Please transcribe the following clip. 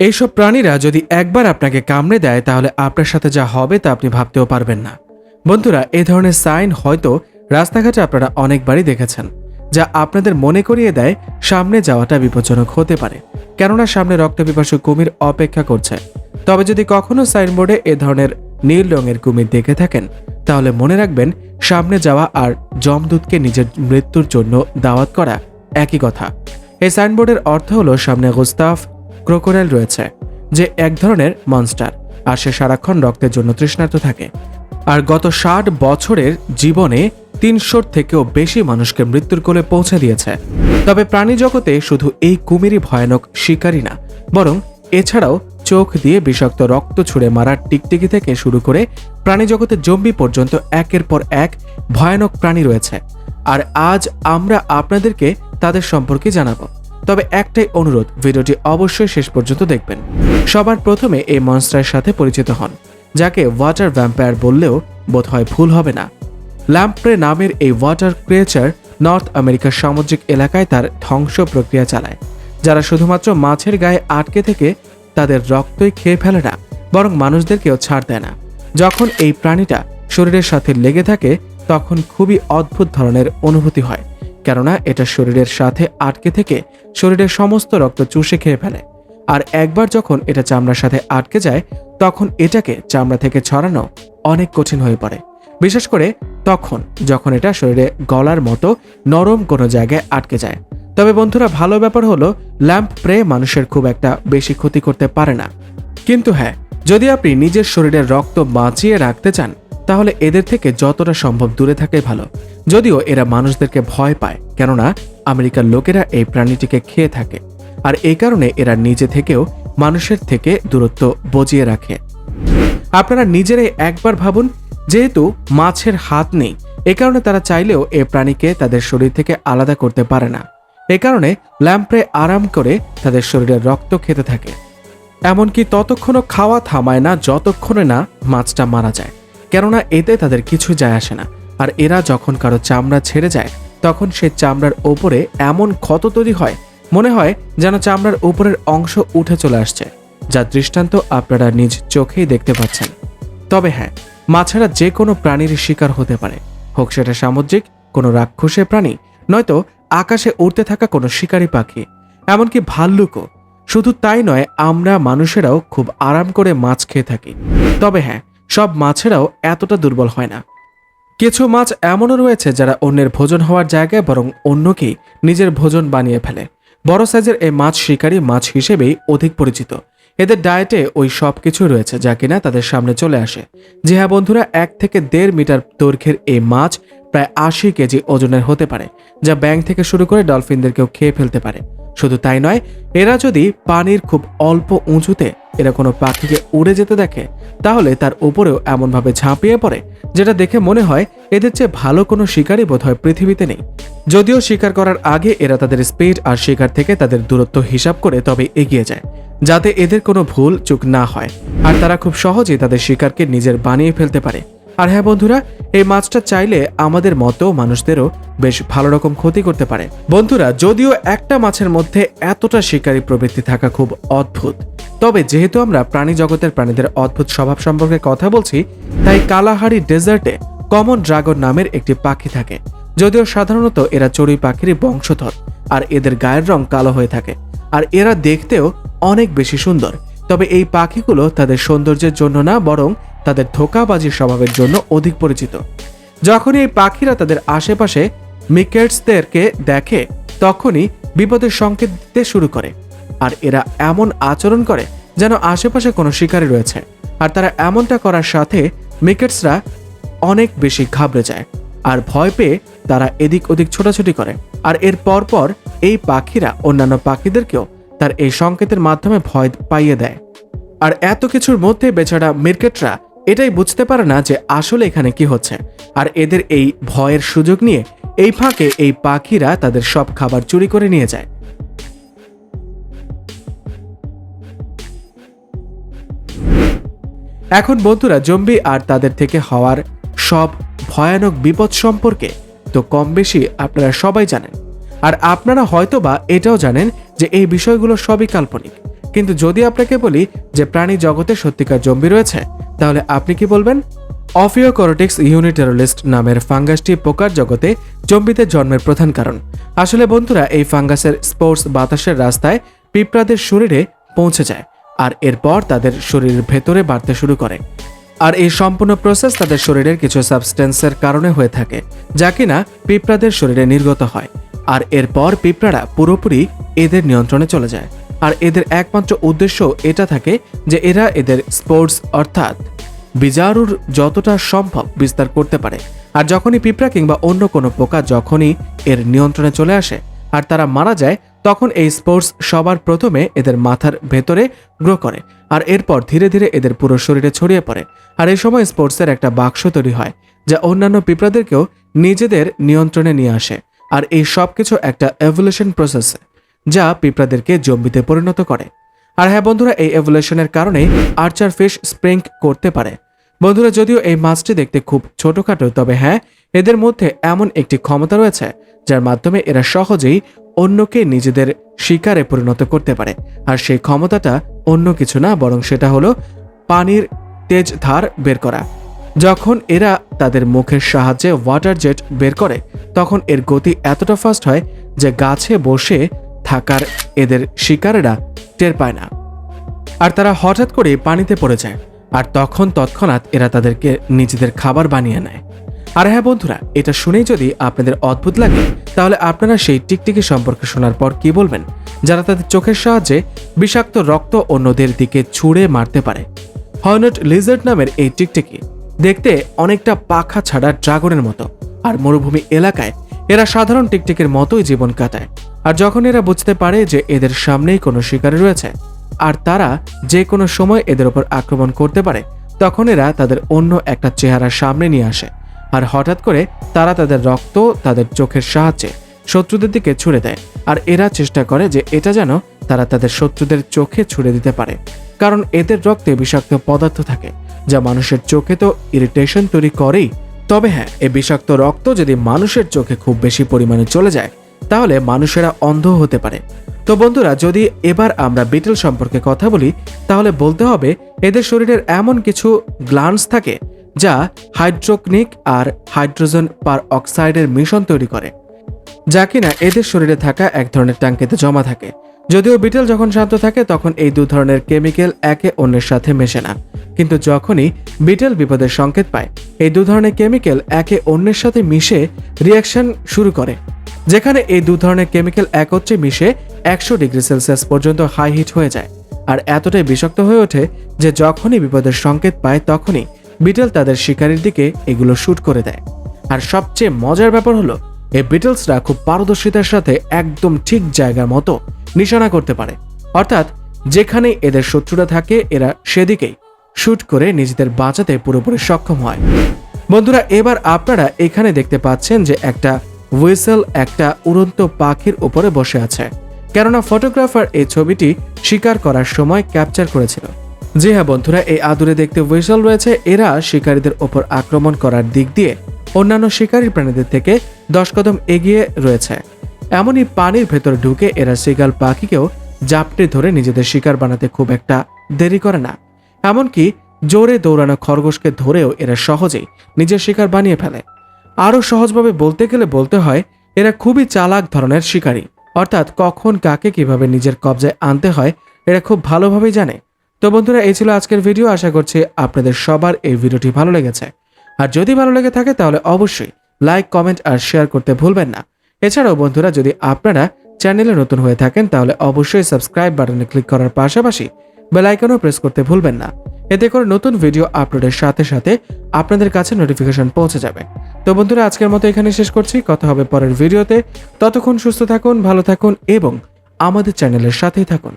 এইসব প্রাণীরা যদি একবার আপনাকে কামড়ে দেয়, তাহলে আপনার সাথে যা হবে তা আপনি ভাবতেও পারবেন না। বন্ধুরা, এ ধরনের সাইন হয়তো রাস্তাঘাটে আপনারা অনেকবারই দেখেছেন, যা আপনাদের মনে করিয়ে দেয় সামনে যাওয়াটা বিপজ্জনক হতে পারে। কেননা, সামনে রক্ত পিপাসু কুমির অপেক্ষা করছে। তবে যদি কখনো সাইনবোর্ডে এ ধরনের নীল রঙের কুমির দেখে থাকেন, তাহলে মনে রাখবেন, সামনে যাওয়া আর যমদূতকে নিজের মৃত্যুর জন্য দাওয়াত করা একই কথা। এই সাইনবোর্ডের অর্থ হলো সামনে গুস্তাফ ক্রোকোডাইল রয়েছে, যে এক ধরনের মনস্টার, আর সে সারাক্ষণ রক্তের জন্য তৃষ্ণার্ত থাকে। আর গত ষাট বছরের জীবনে তিনশোর থেকেও বেশি মানুষকে মৃত্যুর কোলে পৌঁছে দিয়েছে। তবে প্রাণী জগতে শুধু এই কুমিরই ভয়ানক শিকারী না, বরং এছাড়াও চোখ দিয়ে বিষাক্ত রক্ত ছুঁড়ে মারার টিকটিকি থেকে শুরু করে প্রাণী জগতের জম্বি পর্যন্ত একের পর এক ভয়ানক প্রাণী রয়েছে। আর আজ আমরা আপনাদেরকে তাদের সম্পর্কে জানাব। তবে একটাই অনুরোধ, ভিডিওটি অবশ্যই শেষ পর্যন্ত দেখবেন। সবার প্রথমে এই মনস্টারের সাথে পরিচিত হন, যাকে ওয়াটার ভ্যাম্পায়ার বললেও বোধহয় ভুল হবে না। ল্যাম্প্রে নামের এই ওয়াটার ক্রিয়েচার নর্থ আমেরিকার সামুদ্রিক এলাকায় তার ধ্বংস প্রক্রিয়া চালায়, যারা শুধুমাত্র মাছের গায়ে আটকে থেকে তাদের রক্তই খেয়ে ফেলে না, বরং মানুষদেরকেও ছাড় দেয় না। যখন এই প্রাণীটা শরীরের সাথে লেগে থাকে, তখন খুবই অদ্ভুত ধরনের অনুভূতি হয়। কেননা এটা শরীরের সাথে আটকে থেকে শরীরের সমস্ত রক্ত চুষে খেয়ে ফেলে। আর একবার যখন এটা চামড়ার সাথে আটকে যায়, তখন এটাকে চামড়া থেকে ছড়ানো অনেক কঠিন হয়ে পড়ে। বিশেষ করে তখন, যখন এটা শরীরে গলার মতো নরম কোনো জায়গায় আটকে যায়। তবে বন্ধুরা, ভালো ব্যাপার হলো, ল্যাম্প প্রে মানুষের খুব একটা বেশি ক্ষতি করতে পারে না। কিন্তু হ্যাঁ যদি আপনি নিজের শরীরের রক্ত বাঁচিয়ে রাখতে চান তাহলে এদের থেকে যতটা সম্ভব দূরে থাকাই ভালো। যদিও এরা মানুষদেরকে ভয় পায়, কেননা আমেরিকার লোকেরা এই প্রাণীটিকে খেয়ে থাকে। আর এই কারণে এরা নিজে থেকেও মানুষের থেকে দূরত্ব বজিয়ে রাখে। আপনারা নিজেরাই একবার ভাবুন, যেহেতু মাছের হাত নেই, এ কারণে তারা চাইলেও এ প্রাণীকে তাদের শরীর থেকে আলাদা করতে পারে না। এ কারণে ল্যাম্প্রে আরাম করে তাদের শরীরের রক্ত খেতে থাকে। এমনকি ততক্ষণও খাওয়া থামায় না, যতক্ষণে না মাছটা মারা যায়। কেননা এতে তাদের কিছু যায় আসে না। আর এরা যখন কারও চামড়া ছেড়ে যায়, তখন সে চামড়ার ওপরে এমন ক্ষত তৈরি হয়, মনে হয় যেন চামড়ার উপরের অংশ উঠে চলে আসছে যার দৃষ্টান্ত আপনারা নিজ চোখেই দেখতে পাচ্ছেন। তবে হ্যাঁ মাছেরা যে কোনো প্রাণীর শিকার হতে পারে। হোক সেটা সামুদ্রিক, কোনো রাক্ষসের প্রাণী, নয়তো আকাশে উড়তে থাকা কোনো শিকারী পাখি। এমনকি ভাল্লুকও। শুধু তাই নয়, আমরা মানুষেরাও খুব আরাম করে মাছ খেয়ে থাকি। তবে হ্যাঁ সব মাছেরাও এতটা দুর্বল হয় না। কিছু মাছ এমনও রয়েছে যারা অন্যের ভোজন হওয়ার জায়গায় বরং অন্যকেই নিজের ভোজন বানিয়ে ফেলে। বড় সাইজের এই মাছ শিকারী মাছ হিসেবেই অধিক পরিচিত। এদের ডায়েটে ওই সব কিছু রয়েছে যা কিনা তাদের সামনে চলে আসে। যে হ্যাঁ বন্ধুরা, এক থেকে দেড় মিটার দৈর্ঘ্যের এই মাছ প্রায় আশি কেজি ওজনের হতে পারে, যা ব্যাং থেকে শুরু করে ডলফিনদেরকেও খেয়ে ফেলতে পারে। শুধু তাই নয়, এরা যদি পানির খুব অল্প উঁচুতে এরা কোনো পাখিকে উড়ে যেতে দেখে, তাহলে তার উপরেও এমনভাবে ঝাঁপিয়ে পড়ে, যেটা দেখে মনে হয় এদের চেয়ে ভালো কোনো শিকারই বোধহয় পৃথিবীতে নেই। যদিও শিকার করার আগে এরা তাদের স্পিড আর শিকার থেকে তাদের দূরত্ব হিসাব করে তবে এগিয়ে যায়, যাতে এদের কোনো ভুল চুক না হয়। আর তারা খুব সহজেই তাদের শিকারকে নিজের বানিয়ে ফেলতে পারে। আর হ্যাঁ বন্ধুরা, এই মাছটা চাইলে আমাদের মতো মানুষদেরও বেশ ভালো রকম ক্ষতি করতে পারে। বন্ধুরা, যদিও একটা মাছের মধ্যে এতটা শিকারী প্রবৃত্তি থাকা খুব অদ্ভুত, তবে যেহেতু আমরা প্রাণী জগতের প্রাণীদের অদ্ভুত স্বভাব সম্পর্কে কথা বলছি, তাই কালাহারি ডেজার্টে কমন ড্রাগন নামের একটি পাখি থাকে। যদিও সাধারণত এরা চড়ুই পাখিরই বংশধর, আর এদের গায়ের রং কালো হয়ে থাকে, আর এরা দেখতেও অনেক বেশি সুন্দর। তবে এই পাখিগুলো তাদের সৌন্দর্যের জন্য না, বরং তাদের ধোকাবাজির স্বভাবের জন্য অধিক পরিচিত। যখনই এই পাখিরা তাদের আশেপাশে মিকেটসদেরকে দেখে, তখনই বিপদের সংকেত দিতে শুরু করে। আর এরা এমন আচরণ করে যেন আশেপাশে কোনো শিকারী রয়েছে। আর তারা এমনটা করার সাথে মিকেটসরা অনেক বেশি ঘাবড়ে যায় আর ভয় পেয়ে তারা এদিক ওদিক ছোটাছুটি করে। আর এর পরপর এই পাখিরা অন্যান্য পাখিদেরকেও তার এই সংকেতের মাধ্যমে ভয় পাইয়ে দেয়। আর এত কিছুর মধ্যে বেচারা মির্কেটরা এটাই বুঝতে পারে না যে আসলে এখানে কি হচ্ছে। আর এদের এই ভয়ের সুযোগ নিয়ে এই ফাঁকে এই পাখিরা তাদের সব খাবার চুরি করে নিয়ে যায়। এখন বন্ধুরা, জম্বি আর তাদের থেকে হওয়ার সব ভয়ানক বিপদ সম্পর্কে তো কম বেশি আপনারা সবাই জানেন। আর আপনারা হয়তোবা এটাও জানেন যে এই বিষয়গুলো সবই কাল্পনিক। কিন্তু যদি আপনাকে বলি যে প্রাণী জগতে সত্যিকার জম্বি রয়েছে তাহলে আপনি কি বলবেন? অফিওকরোটিক্স ইউনিটেরোলিস্ট নামের ফাঙ্গাসটি পোকার জগতে জম্বিদের জন্মের প্রধান কারণ। আসলে বন্ধুরা, এই ফাঙ্গাসের স্পোর্টস বাতাসের রাস্তায় পিঁপড়াদের শরীরে পৌঁছে যায় আর এরপর তাদের শরীরের ভেতরে বাড়তে শুরু করে। আর এই সম্পূর্ণ প্রসেস তাদের শরীরের কিছু সাবস্টেন্সের কারণে হয়ে থাকে, যা কিনা পিঁপড়াদের শরীরে নির্গত হয়। আর এরপর পিঁপড়ারা পুরোপুরি এদের নিয়ন্ত্রণে চলে যায়। আর এদের একমাত্র উদ্দেশ্য এটা থাকে যে এরা এদের স্পোর্টস, অর্থাৎ বিজারুর যতটা সম্ভব বিস্তার করতে পারে। আর যখনই পিঁপড়া কিংবা অন্য কোনো পোকা যখনই এর নিয়ন্ত্রণে চলে আসে আর তারা মারা যায়, তখন এই স্পোর্টস সবার প্রথমে এদের মাথার ভেতরে গ্রো করে আর এরপর ধীরে ধীরে এদের পুরো শরীরে ছড়িয়ে পড়ে। আর এই সময় স্পোর্টসের একটা বাক্স তৈরি হয় যা অন্যান্য পিঁপড়াদেরকেও নিজেদের নিয়ন্ত্রণে নিয়ে আসে। আর এই সব কিছু একটা এভলিউশন প্রসেস যা পিঁপড়াদেরকে জম্বিতে পরিণত করে। আর হ্যাঁ বন্ধুরা, এই এভলিউশনের কারণে আর্চার ফিশ স্প্রিং করতে পারে। বন্ধুরা, যদিও এই মাছটি দেখতে খুব ছোটখাটো, তবে হ্যাঁ এদের মধ্যে এমন একটি ক্ষমতা রয়েছে, যার মাধ্যমে এরা সহজেই অন্যকে নিজেদের শিকারে পরিণত করতে পারে। আর সেই ক্ষমতাটা অন্য কিছু না, বরং সেটা হলো পানির তেজ ধার বের করা। যখন এরা তাদের মুখের সাহায্যে ওয়াটার জেট বের করে, তখন এর গতি এতটা ফাস্ট হয় যে গাছে বসে থাকার এদের শিকারেরা টের পায় না। আর তারা হঠাৎ করে পানিতে পড়ে যায়, আর তখন তৎক্ষণাৎ এরা তাদেরকে নিজেদের খাবার বানিয়ে নেয়। আর হ্যাঁ বন্ধুরা, এটা শুনেই যদি আপনাদের অদ্ভুত লাগে, তাহলে আপনারা সেই টিকটিকি সম্পর্কে শোনার পর কি বলবেন, যারা তাদের চোখের সাহায্যে বিষাক্ত রক্ত অন্যদের দিকে ছুঁড়ে মারতে পারে। হয়নট লিজার্ড নামের এই টিকটিকি দেখতে অনেকটা পাখা ছাড়া ড্রাগনের মতো, আর মরুভূমি এলাকায় এরা সাধারণ টিকটিকের মতোই জীবন কাটায়। আর যখন এরা বুঝতে পারে যে এদের সামনেই কোনো শিকারী রয়েছে, আর তারা যে কোনো সময় এদের উপর আক্রমণ করতে পারে, তখন এরা তাদের অন্য একটা চেহারা সামনে নিয়ে আসে। আর হঠাৎ করে তারা তাদের রক্ত, তাদের চোখের সাহায্যে শত্রুদের দিকে ছুড়ে দেয়। আর এরা চেষ্টা করে যে এটা যেন তারা তাদের শত্রুদের চোখে ছুড়ে দিতে পারে। কারণ এদের রক্তে বিষাক্ত পদার্থ থাকে, যা মানুষের চোখে তো ইরিটেশন তৈরি করেই। তবে হ্যাঁ এই বিষাক্ত রক্ত যদি মানুষের চোখে খুব বেশি পরিমাণে চলে যায় তাহলে মানুষেরা অন্ধ হতে পারে। তো বন্ধুরা, যদি এবার আমরা বিটেল সম্পর্কে কথা বলি, তাহলে বলতে হবে এদের শরীরের এমন কিছু গ্লান্স থাকে যা হাইড্রোকনিক আর হাইড্রোজেন পার অক্সাইডের মিশন তৈরি করে, যা কিনা এদের শরীরে থাকা এক ধরনের ট্যাঙ্কিতে জমা থাকে। যদিও বিটেল যখন শান্ত থাকে, তখন এই দু ধরনের কেমিক্যাল একে অন্যের সাথে মেশে না। কিন্তু যখনই বিটেল বিপদের সংকেত পায়, এই দু ধরনের কেমিক্যাল একে অন্যের সাথে মিশে রিয়াকশন শুরু করে, যেখানে এই দু ধরনের কেমিক্যাল একত্রে মিশে একশো ডিগ্রি সেলসিয়াস পর্যন্ত হাই হিট হয়ে যায়। আর এতটাই বিষাক্ত হয়ে ওঠে যে যখনই বিপদের সংকেত পায়, তখনই বিটেল তাদের শিকারীর দিকে এগুলো শুট করে দেয়। আর সবচেয়ে মজার ব্যাপার হলো, এই বিটলসরা খুব পারদর্শিতার সাথে একদম ঠিক জায়গার মতো নিশানা করতে পারে। অর্থাৎ যেখানে এদের শত্রুরা থাকে, এরা সেদিকেই। শুট করে নিজেদের বাঁচাতে পুরোপুরি সক্ষম হয়। বন্ধুরা, এবার আপনারা এখানে দেখতে পাচ্ছেন যে একটা হুইসেল একটা উড়ন্ত পাখির উপরে বসে আছে। কেননা ফটোগ্রাফার এই ছবিটি শিকার করার সময় ক্যাপচার করেছিল। জি হ্যাঁ বন্ধুরা, এই আদুরে দেখতে হুইসেল রয়েছে। এরা শিকারীদের ওপর আক্রমণ করার দিক দিয়ে অন্যান্য শিকারী প্রাণীদের থেকে দশ কদম এগিয়ে রয়েছে। এমনই পানির ভেতরে ঢুকে এরা সিগাল পাখিকেও জাপটে ধরে নিজেদের শিকার বানাতে খুব একটা দেরি করে না। এমনকি জোরে দৌড়ানো খরগোশকে ধরেও এরা সহজেই নিজের শিকার বানিয়ে ফেলে। আরও সহজভাবে বলতে গেলে বলতে হয়, এরা খুবই চালাক ধরনের শিকারী। অর্থাৎ কখন কাকে কীভাবে নিজের কবজায় আনতে হয়, এরা খুব ভালোভাবেই জানে। তো বন্ধুরা, এই ছিল আজকের ভিডিও। আশা করছি আপনাদের সবার এই ভিডিওটি ভালো লেগেছে। আর যদি ভালো লেগে থাকে, তাহলে অবশ্যই লাইক, কমেন্ট আর শেয়ার করতে ভুলবেন না। এছাড়াও বন্ধুরা, যদি আপনারা চ্যানেলে নতুন হয়ে থাকেন, তাহলে অবশ্যই সাবস্ক্রাইব বাটনে ক্লিক করার পাশাপাশি বেল আইকনও প্রেস করতে ভুলবেন না। এতে করে নতুন ভিডিও আপলোডের সাথে সাথে আপনাদের কাছে নোটিফিকেশন পৌঁছে যাবে। তো বন্ধুরা, আজকের মতো এখানে শেষ করছি। কথা হবে পরের ভিডিওতে। ততক্ষণ সুস্থ থাকুন, ভালো থাকুন এবং আমাদের চ্যানেলের সাথেই থাকুন।